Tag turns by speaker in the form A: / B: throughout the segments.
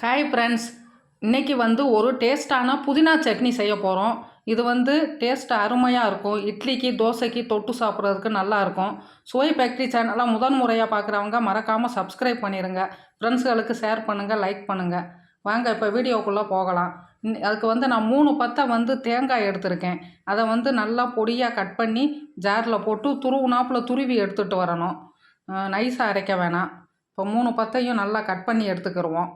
A: காய் ஃப்ரெண்ட்ஸ் இன்றைக்கி வந்து ஒரு டேஸ்ட்டான புதினா சட்னி செய்ய போகிறோம் இது வந்து டேஸ்ட் அருமையாக இருக்கும். இட்லிக்கு தோசைக்கு தொட்டு சாப்பிட்றதுக்கு நல்லாயிருக்கும் சுவை ஃபேக்ட்ரி சேனலாக முதன் முறையாக பார்க்குறவங்க மறக்காமல் சப்ஸ்கிரைப் பண்ணிடுங்க ஃப்ரெண்ட்ஸுகளுக்கு ஷேர் பண்ணுங்கள் லைக் பண்ணுங்கள் வாங்க இப்போ வீடியோக்குள்ளே போகலாம். அதுக்கு வந்து நான் மூணு பத்தை வந்து தேங்காய் எடுத்திருக்கேன். அதை வந்து நல்லா பொடியாக கட் பண்ணி ஜாரில் போட்டு துருவுனாப்பில் துருவி எடுத்துகிட்டு வரணும். நைஸாக அரைக்க வேணாம். இப்போ மூணு பத்தையும் நல்லா கட் பண்ணி எடுத்துக்கிடுவோம்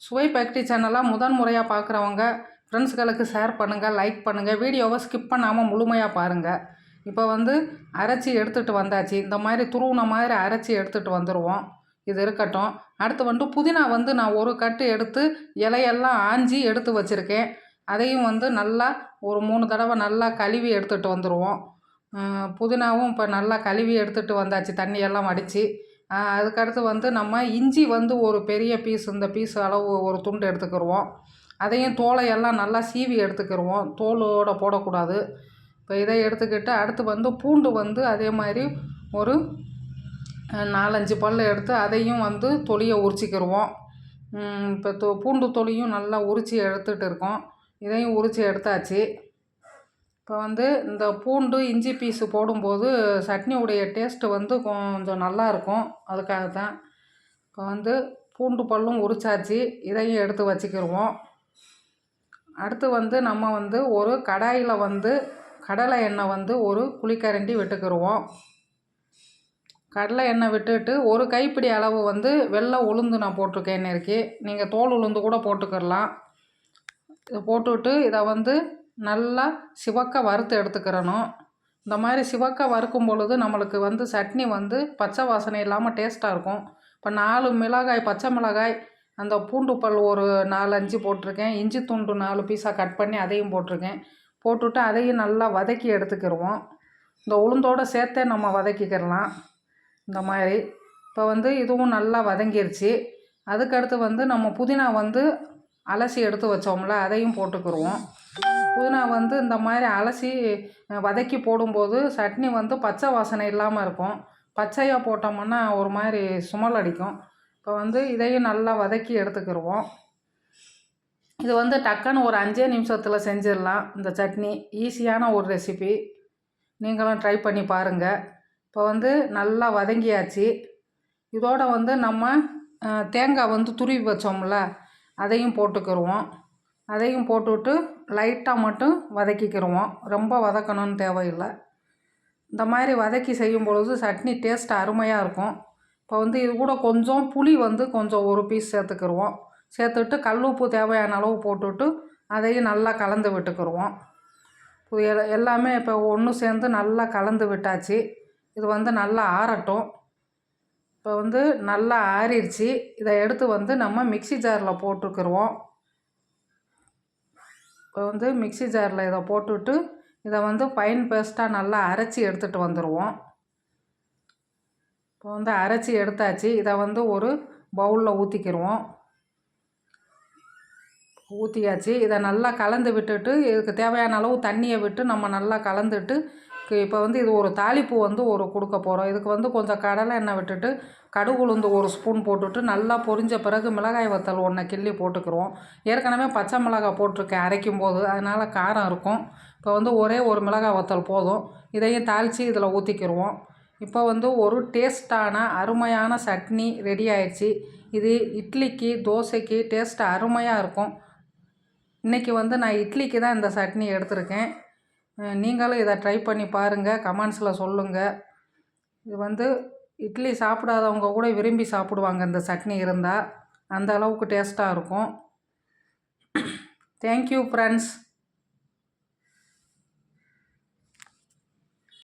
A: சுவை பேக்கரி சேனலாக முதன் முறையாக பார்க்குறவங்க ஃப்ரெண்ட்ஸ்களுக்கு ஷேர் பண்ணுங்கள் லைக் பண்ணுங்கள் வீடியோவை ஸ்கிப் பண்ணாமல் முழுமையாக பாருங்கள் இப்போ வந்து அரைச்சி எடுத்துகிட்டு வந்தாச்சு. இந்த மாதிரி துருவின மாதிரி அரைச்சி எடுத்துகிட்டு வந்துடுவோம் இது இருக்கட்டும். அடுத்து வந்து புதினா வந்து நான் ஒரு கட்டு எடுத்து இலையெல்லாம் ஆஞ்சி எடுத்து வச்சுருக்கேன். அதையும் வந்து நல்லா ஒரு மூணு தடவை நல்லா கழுவி எடுத்துகிட்டு வந்துடுவோம் புதினாவும் இப்போ நல்லா கழுவி எடுத்துகிட்டு வந்தாச்சு. தண்ணியெல்லாம் வடித்து அதுக்கடுத்து வந்து நம்ம இஞ்சி வந்து ஒரு பெரிய பீஸ் இந்த பீஸ் அளவு ஒரு துண்டு எடுத்துக்கிடுவோம் அதையும் தோலையெல்லாம் நல்லா சீவி எடுத்துக்கிடுவோம் தோலோடு போடக்கூடாது. இப்போ இதை எடுத்துக்கிட்டு அடுத்து வந்து பூண்டு வந்து அதே மாதிரி ஒரு நாலஞ்சு பல் எடுத்து அதையும் வந்து தொலியை உரிச்சிக்கிடுவோம் இப்போ தொ பூண்டு தொலியும் நல்லா உரித்து எடுத்துகிட்டு இருக்கோம். இதையும் உரித்து எடுத்தாச்சு. இப்போ வந்து இந்த பூண்டு இஞ்சி பீஸு போடும்போது சட்னியுடைய டேஸ்ட்டு வந்து கொஞ்சம் நல்லாயிருக்கும். அதுக்காக தான் இப்போ வந்து பூண்டு பல்லும் உரிச்சாச்சு. இதையும் எடுத்து வச்சுக்கிடுவோம் அடுத்து வந்து நம்ம வந்து ஒரு கடாயில் வந்து கடலை எண்ணெய் வந்து ஒரு குழிக்கரண்டி விட்டுக்கிடுவோம் கடலை எண்ணெய் விட்டுட்டு ஒரு கைப்பிடி அளவு வந்து வெள்ளை உளுந்து நான் போட்டிருக்கேன் நெருக்கி நீங்கள் தோல் உளுந்து கூட போட்டுக்கிடலாம் இதை போட்டுவிட்டு இதை வந்து நல்லா சிவக்க வறுத்து எடுத்துக்கிறணும். இந்த மாதிரி சிவக்க வறுக்கும் பொழுது நம்மளுக்கு வந்து சட்னி வந்து பச்சை வாசனை இல்லாமல் டேஸ்ட்டாக இருக்கும். இப்போ நாலு மிளகாய் பச்சை மிளகாய் அந்த பூண்டு பல் ஒரு நாலு அஞ்சு போட்டிருக்கேன். இஞ்சி துண்டு நாலு பீஸாக கட் பண்ணி அதையும் போட்டிருக்கேன். போட்டுவிட்டு அதையும் நல்லா வதக்கி எடுத்துக்கிடுவோம் இந்த உளுந்தோடு சேர்த்தே நம்ம வதக்கிக்கிடலாம். இந்த மாதிரி. இப்போ வந்து இதுவும் நல்லா வதங்கிருச்சு. அதுக்கடுத்து வந்து நம்ம புதினா வந்து அலசி எடுத்து வச்சோம்ல அதையும் போட்டுக்கிடுவோம் புதினா வந்து இந்த மாதிரி அலசி வதக்கி போடும்போது சட்னி வந்து பச்சை வாசனை இல்லாமல் இருக்கும். பச்சையாக போட்டோம்னா ஒரு மாதிரி சுமல் அடிக்கும். இப்போ வந்து இதையும் நல்லா வதக்கி எடுத்துக்கிடுவோம் இது வந்து டக்குன்னு ஒரு அஞ்சே நிமிஷத்தில் செஞ்சிடலாம் இந்த சட்னி. ஈஸியான ஒரு ரெசிபி. நீங்களும் ட்ரை பண்ணி பாருங்கள் இப்போ வந்து நல்லா வதங்கியாச்சு. இதோட வந்து நம்ம தேங்காய் வந்து துருவி வச்சோம்ல அதையும் போட்டுக்கிடுவோம் அதையும் போட்டுவிட்டு லைட்டாக மட்டும் வதக்கிக்கிடுவோம் ரொம்ப வதக்கணும்னு தேவையில்லை. இந்த மாதிரி வதக்கி செய்யும் பொழுது சட்னி டேஸ்ட் அருமையாக இருக்கும். இப்போ வந்து இது கூட கொஞ்சம் புளி வந்து கொஞ்சம் ஒரு பீஸ் சேர்த்துக்கிடுவோம் சேர்த்துட்டு கல் உப்பு தேவையான அளவு போட்டுவிட்டு அதையும் நல்லா கலந்து விட்டுக்கிடுவோம் எல்லாமே இப்போ ஒன்று சேர்ந்து நல்லா கலந்து விட்டாச்சு. இது வந்து நல்லா ஆறட்டும். இப்போ வந்து நல்லா ஆறிடுச்சு. இதை எடுத்து வந்து நம்ம மிக்ஸி ஜாரில் போட்டுக்கிடுவோம் இப்போ வந்து மிக்ஸி ஜாரில் இதை போட்டுவிட்டு இதை வந்து ஃபைன் பேஸ்ட்டாக நல்லா அரைச்சி எடுத்துகிட்டு வந்துடுவோம் இப்போ வந்து அரைச்சி எடுத்தாச்சு. இதை வந்து ஒரு பவுலில் ஊற்றிக்கிடுவோம் ஊற்றியாச்சு இதை நல்லா கலந்து விட்டுட்டு இதுக்கு தேவையான அளவு தண்ணியை விட்டு நம்ம நல்லா கலந்துட்டு இப்போ வந்து இது ஒரு தாளிப்பு வந்து ஒரு கொடுக்க போகிறோம் இதுக்கு வந்து கொஞ்சம் கடலை எண்ணெய் விட்டுட்டு கடுகு உளுந்து ஒரு ஸ்பூன் போட்டுட்டு நல்லா பொரிஞ்ச பிறகு மிளகாய் வத்தல் ஒன்றை கிள்ளி போட்டுக்கிருவோம் ஏற்கனவே பச்சை மிளகாய் போட்டிருக்கேன் அரைக்கும் போது அதனால் காரம் இருக்கும். இப்போ வந்து ஒரே ஒரு மிளகாய் வத்தல் போதும். இதையும் தாளித்து இதில் ஊற்றிக்கிடுவோம் இப்போ வந்து ஒரு டேஸ்ட்டான அருமையான சட்னி ரெடி ஆயிடுச்சு. இது இட்லிக்கு தோசைக்கு டேஸ்ட் அருமையாக இருக்கும். இன்றைக்கி வந்து நான் இட்லிக்கு தான் இந்த சட்னி எடுத்திருக்கேன். நீங்களும் இதை ட்ரை பண்ணி பாருங்கள் கமெண்ட்ஸில் சொல்லுங்கள் இது வந்து இட்லி சாப்பிடாதவங்க கூட விரும்பி சாப்பிடுவாங்க. இந்த சட்னி இருந்தால் அந்த அளவுக்கு டேஸ்ட்டாக இருக்கும். Thank you friends